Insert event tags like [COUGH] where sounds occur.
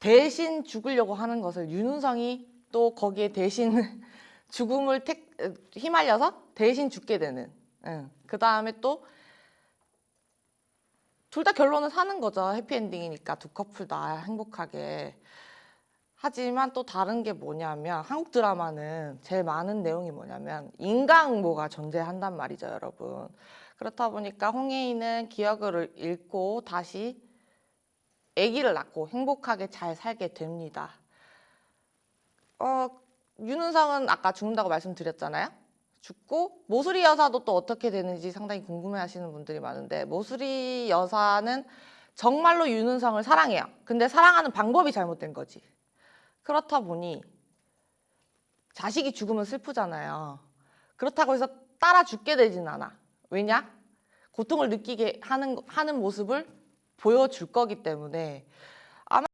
대신 죽으려고 하는 것을 윤은성이 또 거기에 대신 [LAUGHS] 죽음을 택, 어, 휘말려서 대신 죽게 되는. 그 다음에 또 둘 다 결론은 사는 거죠. 해피엔딩이니까 두 커플 다 행복하게. 하지만 또 다른 게 뭐냐면 한국 드라마는 제일 많은 내용이 뭐냐면 인간응보가 존재한단 말이죠, 여러분. 그렇다 보니까 홍혜인은 기억을 잃고 다시 아기를 낳고 행복하게 잘 살게 됩니다. 어, 윤은성은 아까 죽는다고 말씀드렸잖아요. 죽고 모수리 여사도 또 어떻게 되는지 상당히 궁금해하시는 분들이 많은데 모수리 여사는 정말로 윤은성을 사랑해요. 근데 사랑하는 방법이 잘못된 거지. 그렇다 보니 자식이 죽으면 슬프잖아요. 그렇다고 해서 따라 죽게 되진 않아. 왜냐? 고통을 느끼게 하는 하는 모습을 보여줄 거기 때문에